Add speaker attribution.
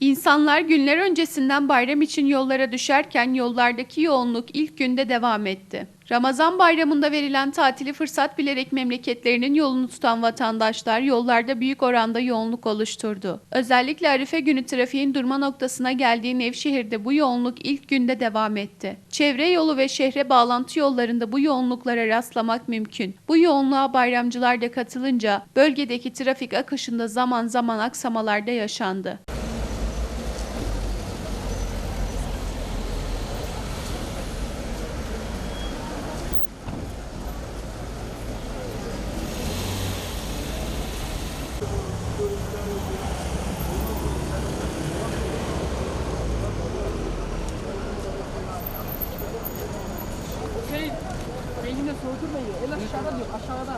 Speaker 1: İnsanlar günler öncesinden bayram için yollara düşerken yollardaki yoğunluk ilk günde devam etti. Ramazan bayramında verilen tatili fırsat bilerek memleketlerinin yolunu tutan vatandaşlar yollarda büyük oranda yoğunluk oluşturdu. Özellikle Arife günü trafiğin durma noktasına geldiği Nevşehir'de bu yoğunluk ilk günde devam etti. Çevre yolu ve şehre bağlantı yollarında bu yoğunluklara rastlamak mümkün. Bu yoğunluğa bayramcılar da katılınca bölgedeki trafik akışında zaman zaman aksamalar da yaşandı.
Speaker 2: Şey, beynine soğutur beni. El aşağıda diyor, aşağıda.